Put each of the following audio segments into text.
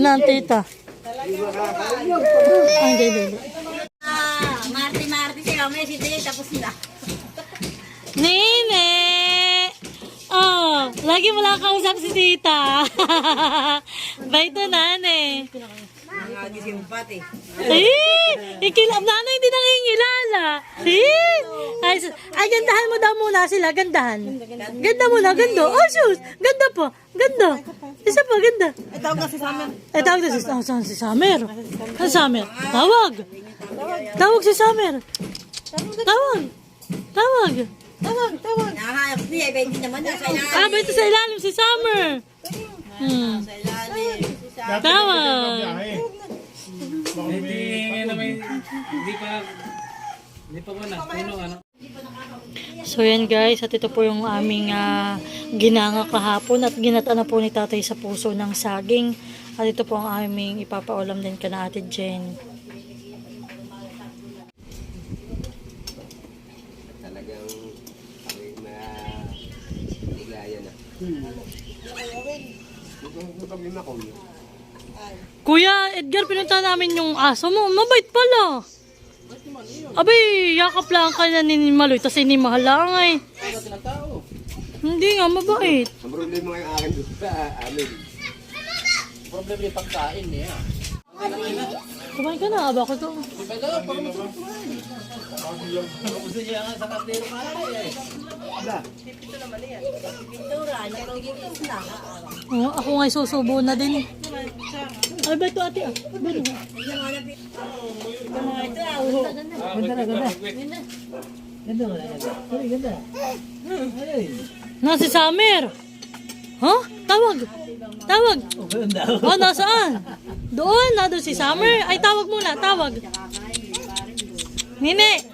na ang tita. Ay, hindi, Marti-marti siya. May si Dave, tapos na. Nene! Oh, lagi mo lang kausap si tita. Baito nane. Mga gisimpat eh. Eh, ikilap nanay hindi nangingilala. Eh, ay, ay, gandahan mo daw muna sila, gandahan. Ganda muna, ganda. Oh, sus, ganda po, ganda. Isa pa, ganda. Ay, tawag na si Samer. Eh, tawag na si, oh, saan si Summer? Saan Summer? Tawag. Tawag si Summer. Tawag. Tawag. Tawag, tawag. Nakahanap niya, iba hindi naman na sa ilalim. Ah, ba ito sa ilalim si Summer? Hmm. Sa ilalim. Samer. Tawag. Hindi na may hindi pa hindi pa muna puno ano. So yan guys, at ito po yung aming ah, ginanga kahapon at ginata na po ni tatay sa puso ng saging. At ito po ang aming ipapaulam din ka na ate Jen. talagang kami na ligaya na. Yung problema ko yun. Kuya Edgar, pinunta namin yung aso mo. Mabait pala. Abay, yakap lang ka na ni Maloy, tapos inimahal lang ay. Hindi nga, mabait. Ang problema ngayon akin doon sa amin. Problema yung pagkain niya. Kumain ka na, aba ko to. Gusto niya nga sa kaptero ka eh. Pintura, nagigigis na. Oo, ako nga susubo na din. Ay, ba ito ate ah? Bano? Yung mga napi... Yung mga ito, ah, uho. Na si Summer. Ha? Tawag. Tawag. Oh, nasaan? Doon, na doon si Summer. Ay, tawag muna, tawag. Nine.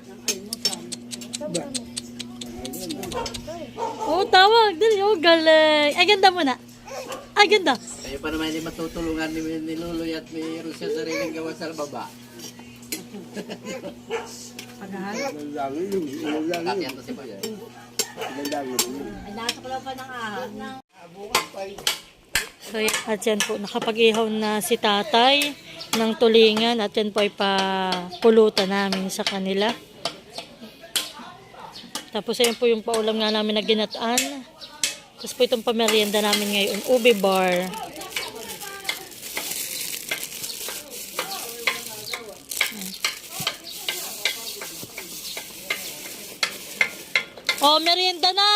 Oh, tawag. Dali, oh, galing. Ay, ganda muna. Ay, ganda. Kayo pa naman hindi matutulungan ni, ni Luloy at ni Rusya sa sariling gawa sa baba. Yun. Kakyan to si Boy. Ay, nasa lang pa ng ahas ng... So, yan, at yan po, nakapag-ihaw na si tatay ng tulingan at yan po ay papulutan namin sa kanila. Tapos ayan po yung paulam nga namin na ginataan. Tapos po itong pamerienda namin ngayon, ube bar. Oh, merienda na!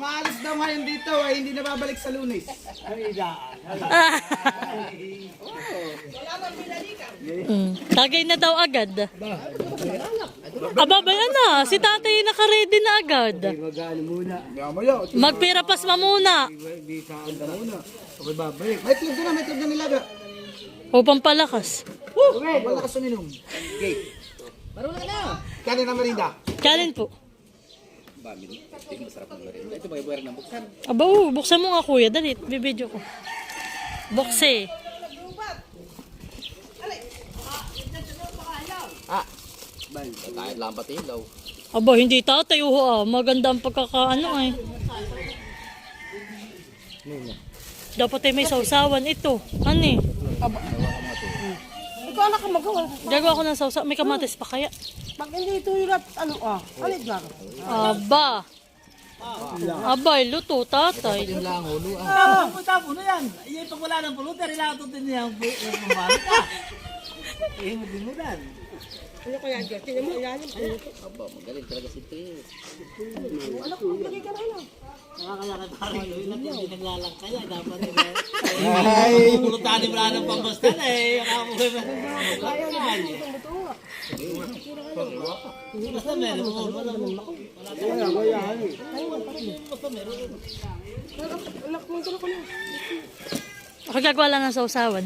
Yung aalis daw ngayon dito ay hindi na babalik sa lunes. Mm. Tagay na daw agad. Aba, ba yan na? Si tatay naka-ready na agad. Magano muna. Mamaya, Magpira pasma muna. Hindi saan ka muna. okay babalik. May doon na, may itlog na nilaga. Upang palakas. Okay, malakas uminom. Okay. Parang na na. Kanin na merinda. Kanin po. Bami. Ito masarap ng garin. Ito may buwer ng buksan. Aba, oh, buksan mo nga kuya. Dali, bibidyo ko. Bukse. Kahit lang pati ilaw. Aba, hindi tatay. Oh, ah. Maganda ang pagkakaano eh. Dapat ay may sausawan ito. Ano eh? Ikaw anak ka magawa. Gagawa ko ng sausawan. May kamatis pa kaya? Pag hindi ito yung ano ah, alit lang. Aba. Abay, luto, tatay. Ah, puta po na yan. Iyan pag wala ng pulutan, ilato din niya ang pumalik ka. Eh, madimudan. Ano kaya dyan? Tingnan mo ilalim. Aba, magaling talaga si Teo. Nakakalakad parang yun at hindi naglalang kaya. Dapat Ay! Pulutan mo na ng pambastan eh. Ako ko na. Kaya na. Basta meron mo. Wala naman ako. Wala Basta meron. Ako gagawa lang ng sausawan.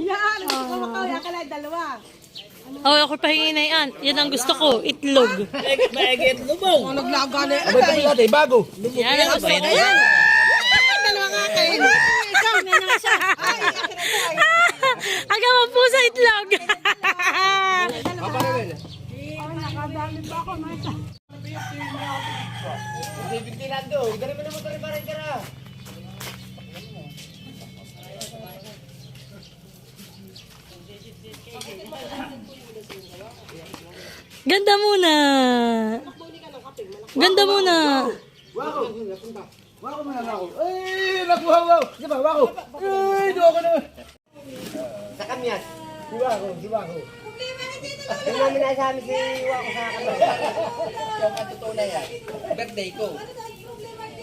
Yan, gusto ko makawala ka lang dalawa. Oh, ako pahingi na yan. Yan ang gusto ko, itlog. Maigit lubong. Naglaga na Abay pa natin, bago. Yan ang gusto ko. Dalawa nga kayo. Ikaw, nga naman siya. Ay, akin na tayo. Agawan po sa itlog. Nakadali ba ako, Marta? Ganda muna. Ganda muna. Wako. Wako mo na wako. Eh, nakuha wow. Di ba, wako. Eh, do ako na. Sa kamyas. Si wako, si wako. Yung namin nasabi si Wako sa kamyas. Yung katutunan na yan. Birthday ko.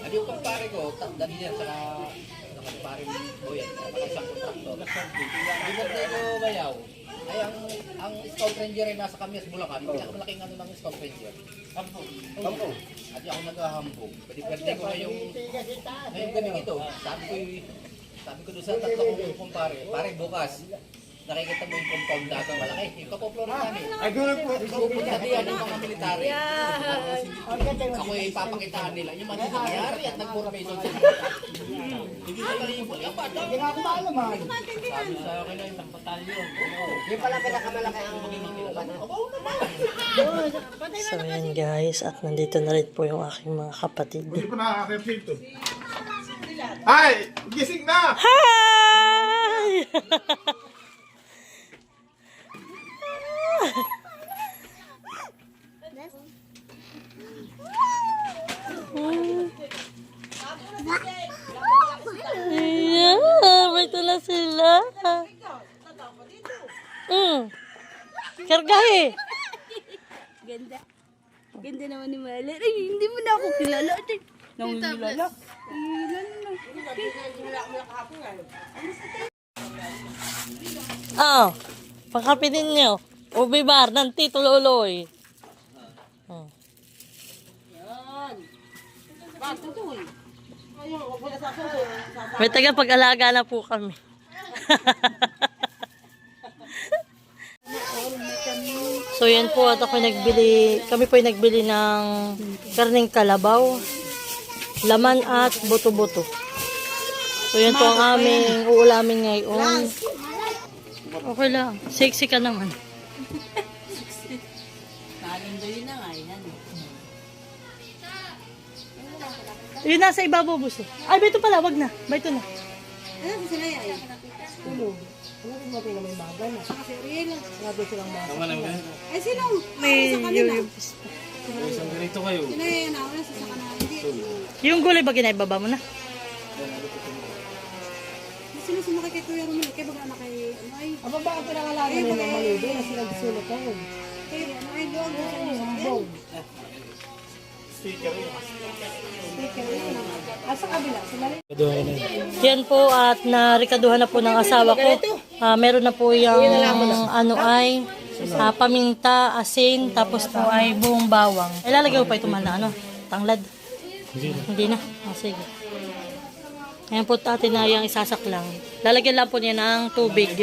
Ano yung kumpare ko, dali niya sa kumpare ko yan. Saka isang kontraktor. Yung birthday ko bayaw. Ay, ang, ang scout ranger ay nasa kamyas, Bulacan. Pinakamalaking ano ng scout ranger. Hambog. Hambog. At yung ako nag-hambog. Pwede birthday ko ngayong, ngayong gabi ito. Sabi ko sabi ko doon sa tatlo kong kumpare, pare bukas, nakikita mo yung compound dagang malaki. Yung kapoplo rin namin. Ay, gulo po. Pupunta diyan ng mga military. Ako ay papakitaan nila yung mga nangyari at nag-formation sila. Hindi na kalibot. Yung bata. Hindi nga ako maalaman. Sabi sa akin ay isang batalyon. Yung pala pinakamalaki ang So yan guys, at nandito na rin po yung aking mga kapatid. Hindi ko nakakakip dito. Ay! Gising na! Hi! Yeah, may tula sila. Mm. Kargahe. Ganda. Ganda naman ni Mala. Ay, hindi mo na ako kilala. Ay, Nangilala. Oh, pangkapitin nyo. Ubi bar ng Tito Loloy. Oh. May taga pag-alaga na po kami. so yan po at ako nagbili, kami po ay nagbili ng karning kalabaw, laman at buto-buto. So yan po ang aming uulamin ngayon. Okay lang. Sexy ka naman. Yun nasa ibabaw buso. Ay, ba ito pala. Wag na. Ba ito na. Ano si Sinay ay? Tulog. Ano kung mati na may baga na? Kasi real. Grabe silang baga. Ay, sino? May Sa kanila. yung, Sinay, ano, ano, sa kanila. Yung gulay ba ginaibaba mo na? Sino sumakay kay Kuya Romel? Kaya baga anak kay, ano ay? Aba ba ang pinangalaman nila ng maludo na silang sulat ako? Kaya ano ay doon. Doon. Sticker yun. Ah, sa kabila. Sila Yan po at narikaduhan na po ng asawa ko. Ah, meron na po yung ano ay ah, paminta, asin, tapos po ay buong bawang. Ilalagay ko pa ito man na ano, tanglad. Hindi na. Ah, sige. Ngayon po atin na yung isasak lang. Lalagyan lang po niya ng tubig.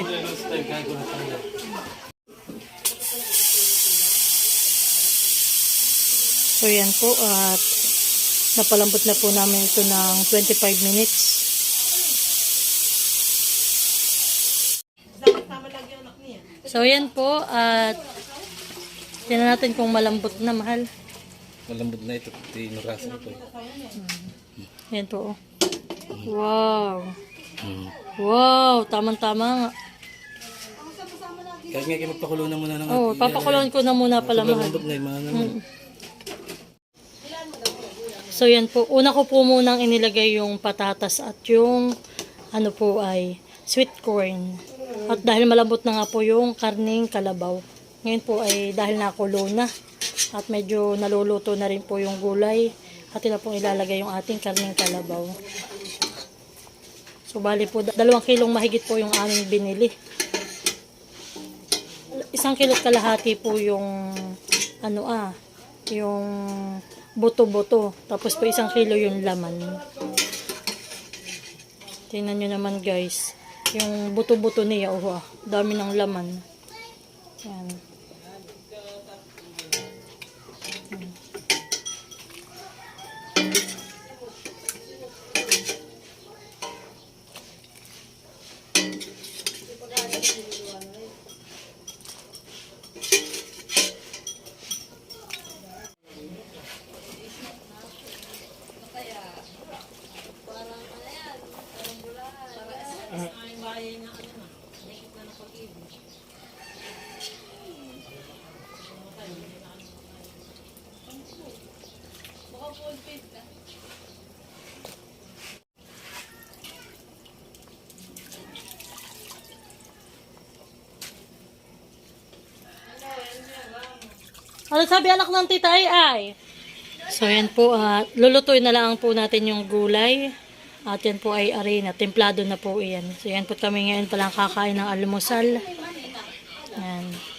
So yan po at napalambot na po namin ito ng 25 minutes. So yan po at tingnan natin kung malambot na mahal. Malambot na ito. Tinurasan ito. Yan po. oh. Wow. Wow, tamang-tama nga. Kahit nga magpakulo na muna ng Oh, papakulon ko na muna pala mahal. Malambot na yung mga naman. So yan po, una ko po munang inilagay yung patatas at yung ano po ay sweet corn. At dahil malambot na nga po yung karning kalabaw. Ngayon po ay dahil nakulo na at medyo naluluto na rin po yung gulay. At na pong ilalagay yung ating karning kalabaw. So bali po, dalawang kilong mahigit po yung aming binili. Isang kilot kalahati po yung ano ah, yung buto-buto. Tapos po isang kilo yung laman. Tingnan nyo naman guys. Yung buto-buto niya, oh, ah. dami ng laman. Yan. Ano sabi anak ng tita ay ay? So yan po, at lulutuin na lang po natin yung gulay. At yan po ay arena, templado na po yan. So yan po kami ngayon palang kakain ng almusal. Yan.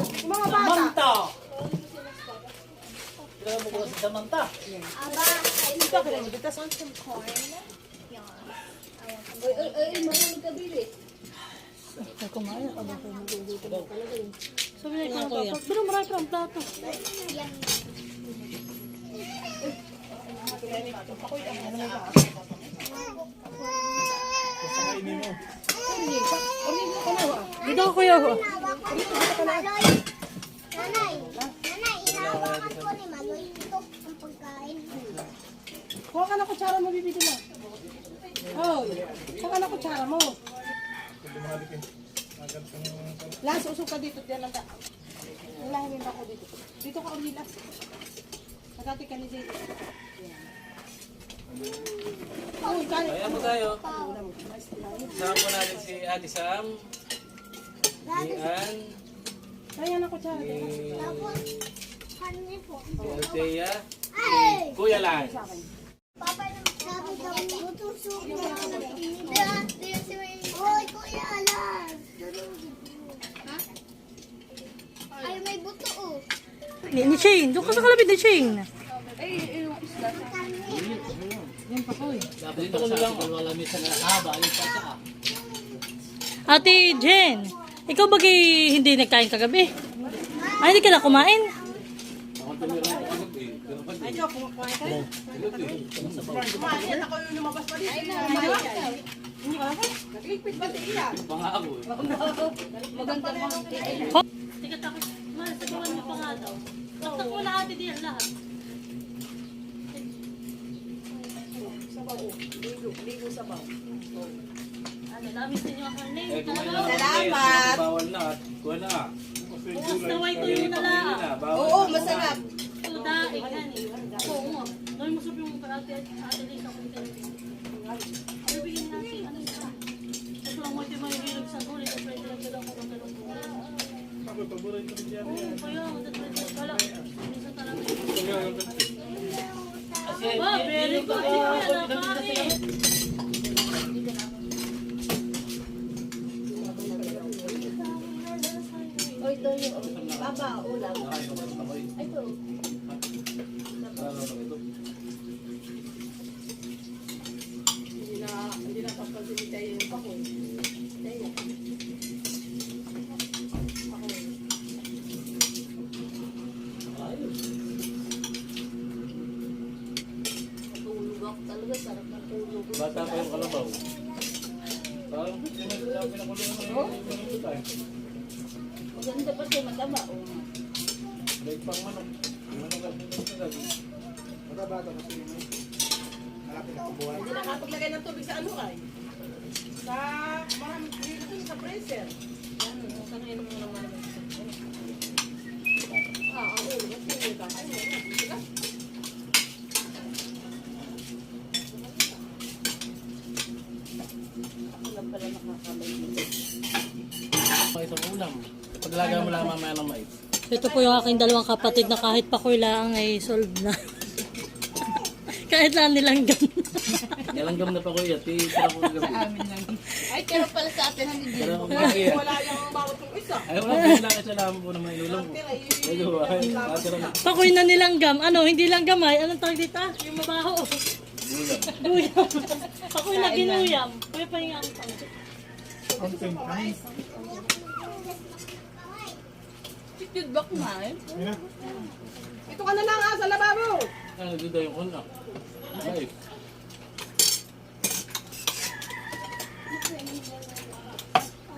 Mga bata. Samanta! Kailangan mo ko sa Samanta. Dito ka lang. Dito sa Ay, kumain ka ba? Magluluto na talaga yun. Sabi na ikaw, papa, pero marami pa ang plato. Dito ako kuya. Ho. Nanay, nanay, inaabang ko ni Maloy ito ang pagkain. Kuha ka na kutsara mo, bibili na. Oh, kuha ka na kutsara mo. Las, usok ka dito. Diyan lang ka. Ulahin mo ako dito. Dito ka uli, Las. Nagkati ka ni kani. Kaya mo tayo. Sama po natin si Ate Sam. Si Ann. Kaya na kutsara. Si Kani po. si Althea. Ay! Kuya Lan. Papa, sabi daw, tutusok na. Hoy, Kuya Alan. Ha? Ay, may buto oh. Ni, ni Shane, doon ka sa kalapit ni Shane. Dito ko na lang. Wala minsan na haba. Ate Jen, ikaw ba hindi nagkain kagabi? Ay, hindi ka na kumain? Ay, Diyo, kumain ka. Yung lumabas pa. Kumain ka. Hindi? Nagligpit ba iyan? Pangako eh. Ho! Teka, takot. Mas, sabawan niyo pa nga daw. Mo ate diyan lahat. Sabaw. Ligo, ligo sabaw. Dami sa inyo ang Eh, name. na ako. Salamat. Bawal na. at Kuha na. Bukas na white tuyo na lang. Na. Oo, na. masarap. Ito, daig, hani. Oo nga. Dami mo sabi yung ate, ate Lisa kung ito. Ano bigyan natin? Ano isa? Ito lang mo ito yung mahihilig sa gulay. Ito pwede lang dala ko ng dalawang gulay. Oo, kaya. Kala, minsan talaga. Ba, very good. Hindi ko yan Baba, ulam. Hindi na, hindi na Tayo yung pakoy. Tayo. Talaga, sarap na tulog. Bata pa yung kalabaw. Parang mo sila pinakulungan ng minuto tayo. Maganda pa siya, mataba. Oh. Pang manok. Manok at minuto lagi. Hindi nakapaglagay ng tubig sa ano ay? Sa maraming dito sa freezer. Yan, sa ngayon mo lang naman. Ah, ulo, mas hindi ka. Ay, wala. Sila. Mga isang ulam. Paglaga mo lang mamaya ng mais. Ito po yung aking dalawang kapatid na kahit pakoy lang ay solve na. kahit lang nilang gan. Nalanggam na pa kuya. Ti, tira ko gabi. Ay, pero pala sa atin hindi. Ko gabi. Wala yung bawat yung isa. Ay, wala po lang isa lang po naman? Ay, tira na. pakoy na nilang gam. Ano, hindi lang gamay. Anong tawag dito? Yung mabaho. Guyam. pakoy na ginuyam. Kuya pa yung ang tawag. Feedback na eh. Ito ka na lang ah, sa lababo. Ano, dito yung kuna. Ay,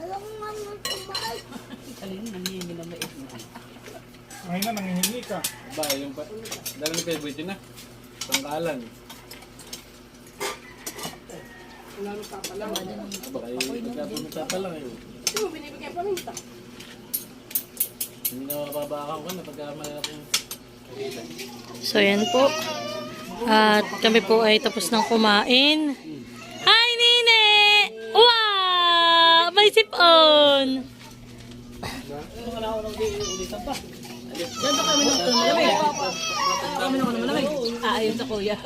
Alam mo nga yung kumain. Ngayon na, nangihingi ka. ba, yung pa. Dala ni Pebwiti na. Pangkalan. Aba, ay, pagkapunta pa lang yun. Ito mo, binibigyan paminta. Hindi na mababakaw ka na So, yan po. At kami po ay tapos ng kumain. Hi, Nine! Wow! May sipon! Aayon sa kuya.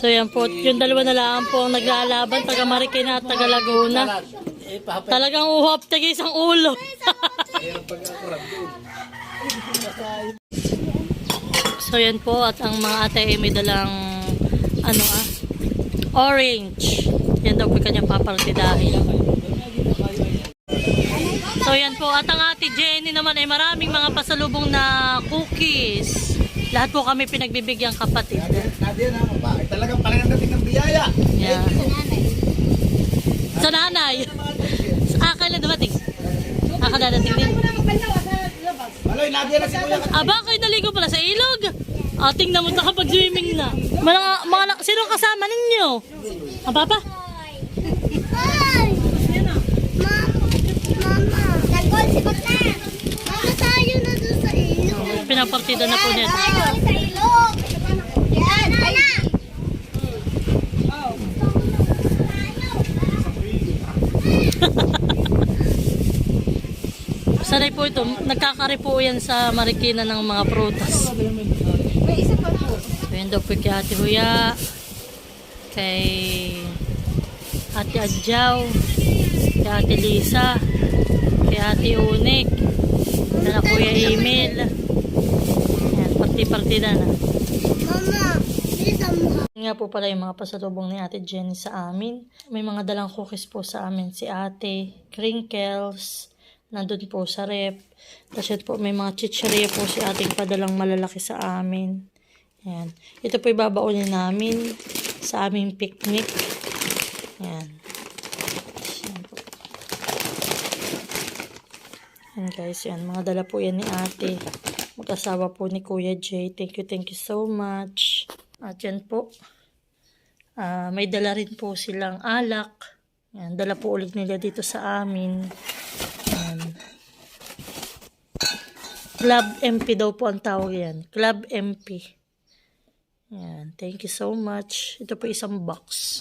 So, yan po. Yung dalawa na lang po ang naglalaban. Taga Marikina at taga Laguna. Eh, papay. Talagang uhop taga isang ulo. so, yan po. At ang mga ate ay may dalang ano ah, orange. Yan daw po yung kanyang papartidahin. So yan po, at ang ate Jenny naman ay maraming mga pasalubong na cookies. Lahat po kami pinagbibigyan kapatid. Nadia na, babae. Talagang parang dating ng biyaya. Yeah. Sa nanay. Ah, kailan dumating? Ah, kadadating din. Maloy, Nadia na si Kuya. Aba, kayo naligo pala sa ilog. Ah, tingnan mo, nakapag-swimming na. Mga, mga, sino kasama ninyo? Ang papa? Na sa ilog. Pinapartida na po niya. Tayo sa ilog! Yan! Ana! Sanay po ito, nagkakari po yan sa Marikina ng mga prutas. May isa pa po. So, yun daw po kay Ate Huya, kay Ate Adjaw, kay Ate Lisa, kay Ate Unik, kay na Kuya Emil. Yan, party-partida na. Mama! Bisa mo. Nga po pala yung mga pasalubong ni Ate Jenny sa amin. May mga dalang cookies po sa amin si Ate, crinkles, nandun po sa rep. Tapos po, may mga chichirya po si ating padalang malalaki sa amin. Yan. Ito po ibabaunin namin sa aming picnic. Yan. Yan po. Yan guys, yan. Mga dala po yan ni ate. Mag-asawa po ni Kuya Jay. Thank you, thank you so much. At yan po. Ah, may dala rin po silang alak. Yan, dala po ulit nila dito sa amin. Yan. Club MP daw po ang tawag yan. Club MP. Yan. Thank you so much. Ito po isang box.